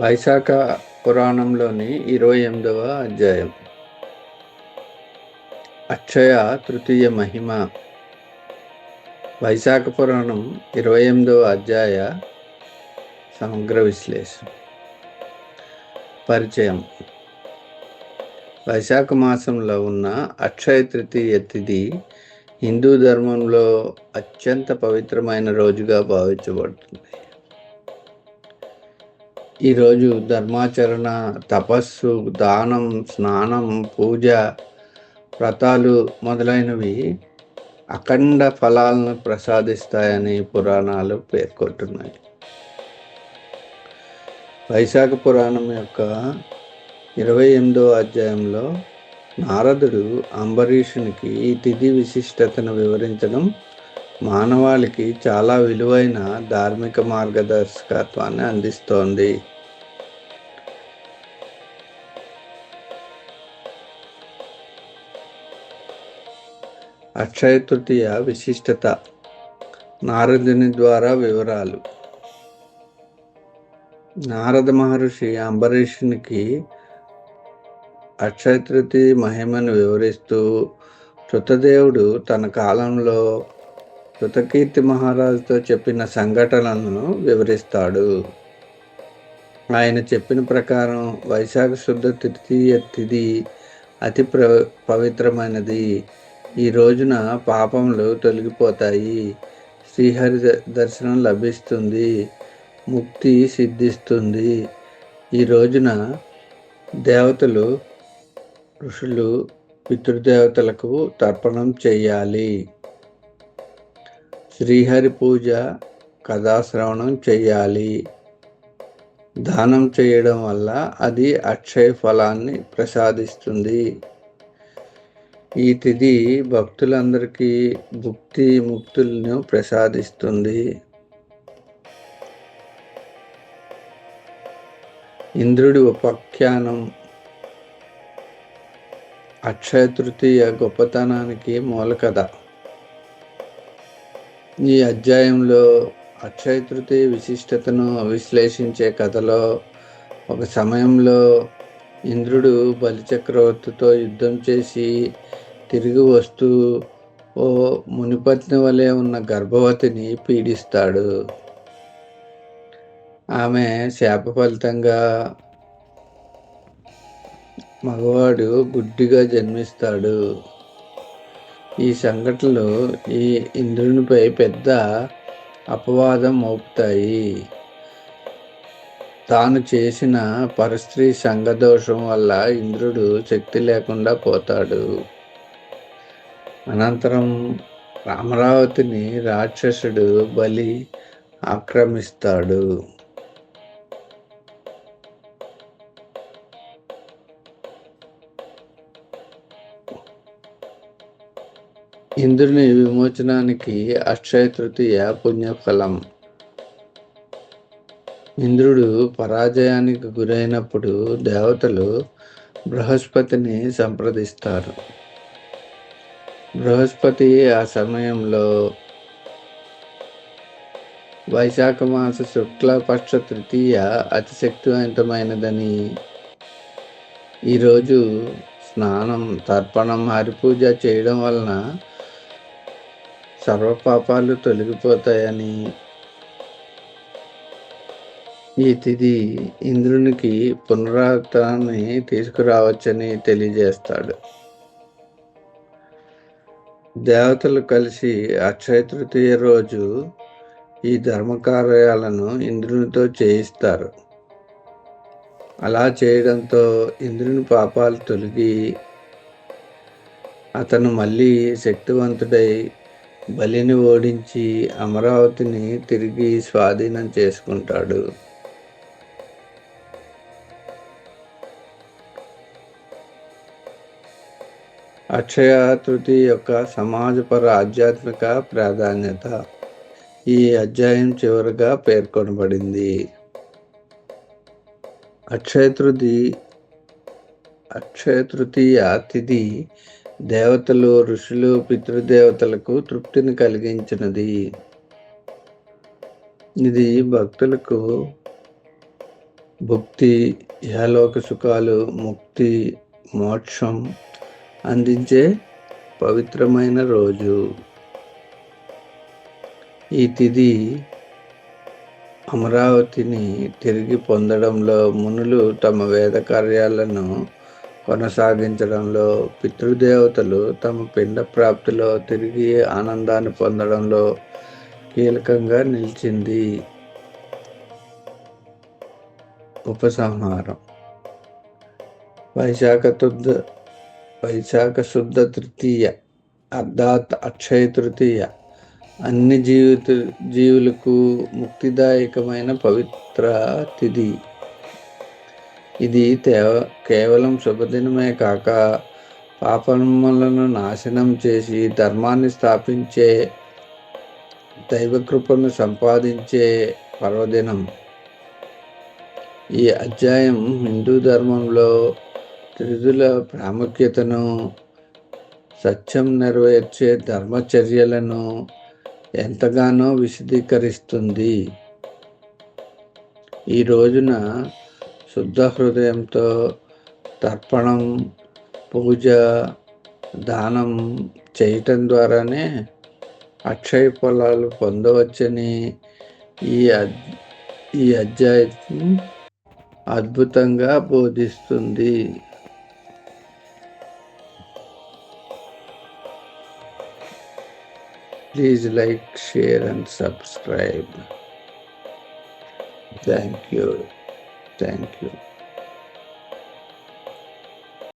వైశాఖ పురాణంలోని ఇరవై ఎనిమిదవ అధ్యాయం. అక్షయ తృతీయ మహిమ. వైశాఖ పురాణం ఇరవై ఎనిమిదవ అధ్యాయ సమగ్ర విశ్లేషణ. పరిచయం. వైశాఖ మాసంలో ఉన్న అక్షయ తృతీయ తిథి హిందూ ధర్మంలో అత్యంత పవిత్రమైన రోజుగా భావించబడుతుంది. ఈరోజు ధర్మాచరణ తపస్సు దానం స్నానం పూజ వ్రతాలు మొదలైనవి అఖండ ఫలాలను ప్రసాదిస్తాయని పురాణాలు పేర్కొంటున్నాయి. వైశాఖ పురాణం యొక్క ఇరవై ఎనిమిదో అధ్యాయంలో నారదుడు అంబరీషునికి ఈ తిథి విశిష్టతను వివరించడం మానవాళికి చాలా విలువైన ధార్మిక మార్గదర్శకత్వాన్ని అందిస్తోంది. అక్షయ తృతీయ విశిష్టత. నారదుని ద్వారా వివరాలు. నారద మహర్షి అంబరీషునికి అక్షయ తృతీయ మహిమను వివరిస్తూ కృతదేవుడు తన కాలంలో కృతకీర్తి మహారాజుతో చెప్పిన సంఘటనలను వివరిస్తాడు. ఆయన చెప్పిన ప్రకారం వైశాఖ శుద్ధ తృతీయ తిథి అతి ప్ర పవిత్రమైనది. ఈ రోజున పాపములు తొలగిపోతాయి. శ్రీహరి దర్శనం లభిస్తుంది. ముక్తి సిద్ధిస్తుంది. ఈ రోజున దేవతలు ఋషులు పితృదేవతలకు తర్పణం చేయాలి. శ్రీహరి పూజ కథాశ్రవణం చేయాలి. దానం చేయడం వల్ల అది అక్షయ ఫలాన్ని ప్రసాదిస్తుంది. ఈ తిథి భక్తులందరికీ భుక్తి ముక్తులను ప్రసాదిస్తుంది. ఇంద్రుడి ఉపాఖ్యానం అక్షయ తృతీయ గొప్పతనానికి మూల కథ. ఈ అధ్యాయంలో అక్షయ తృతీయ విశిష్టతను విశ్లేషించే కథలో ఒక సమయంలో ఇంద్రుడు బలిచక్రవర్తితో యుద్ధం చేసి తిరిగి వస్తూ ఓ మునిపత్ని వలె ఉన్న గర్భవతిని పీడిస్తాడు. ఆమె శాప ఫలితంగా మగవాడు గుడ్డిగా జన్మిస్తాడు. ఈ సంఘటనలు ఈ ఇంద్రునిపై పెద్ద అపవాదం మోపుతాయి. తాను చేసిన పరస్త్రీ సంగదోషం వల్ల ఇంద్రుడు శక్తి లేకుండా పోతాడు. అనంతరం అమరావతిని రాక్షసుడు బలి ఆక్రమిస్తాడు. ఇంద్రుని విమోచనానికి అక్షయ తృతీయ పుణ్యఫలం. ఇంద్రుడు పరాజయానికి గురైనప్పుడు దేవతలు బృహస్పతిని సంప్రదిస్తారు. బృహస్పతి ఆ సమయంలో వైశాఖ మాస శుక్లపక్ష తృతీయ అతిశక్తివంతమైనదని ఈరోజు స్నానం తర్పణం హరిపూజ చేయడం వలన సర్వపాపాలు తొలగిపోతాయని ఈ తిథి ఇంద్రునికి పునరావృతాన్ని తీసుకురావచ్చని తెలియజేస్తాడు. దేవతలు కలిసి అక్షయ తృతీయ రోజు ఈ ధర్మకార్యాలను ఇంద్రునితో చేయిస్తారు. అలా చేయడంతో ఇంద్రుని పాపాలు తొలగి అతను మళ్ళీ శక్తివంతుడై బలిని ఓడించి అమరావతిని తిరిగి స్వాధీనం చేసుకుంటాడు. అక్షయ తృతి యొక్క సమాజపర ఆధ్యాత్మిక ప్రాధాన్యత ఈ అధ్యాయం చివరిగా పేర్కొనబడింది. అక్షయ తృతి అక్షయ తృతీయ తిథి దేవతలు ఋషులు పితృదేవతలకు తృప్తిని కలిగించినది. ఇది భక్తులకు భుక్తి యలోక సుఖాలు ముక్తి మోక్షం అందించే పవిత్రమైన రోజు. ఈ తిథి అమరావతిని తిరిగి పొందడంలో మునులు తమ వేద కార్యాలను కొనసాగించడంలో పితృదేవతలు తమ పిండ ప్రాప్తిలో తిరిగి ఆనందాన్ని పొందడంలో కీలకంగా నిలిచింది. ఉపసంహారం. వైశాఖ తుద్ద వైశాఖ శుద్ధ తృతీయ అర్ధాత్ అక్షయ తృతీయ. అన్ని జీవిత జీవులకు ముక్తిదాయకమైన పవిత్ర తిథి. ఇది తేవ కేవలం శుభదినమే కాక పాపములను నాశనం చేసి ధర్మాన్ని స్థాపించే దైవకృపను సంపాదించే పర్వదినం. ఈ అధ్యాయం హిందూ ధర్మంలో త్రిదుల ప్రాముఖ్యతను సత్యం నెరవేర్చే ధర్మచర్యలను ఎంతగానో విశదీకరిస్తుంది. ఈ రోజున శుద్ధ హృదయంతో తర్పణం పూజ దానం చేయటం ద్వారానే అక్షయ ఫలాలు పొందవచ్చని ఈ ఈ అధ్యాయం అద్భుతంగా బోధిస్తుంది. Please like, share, and subscribe. Thank you. Thank you.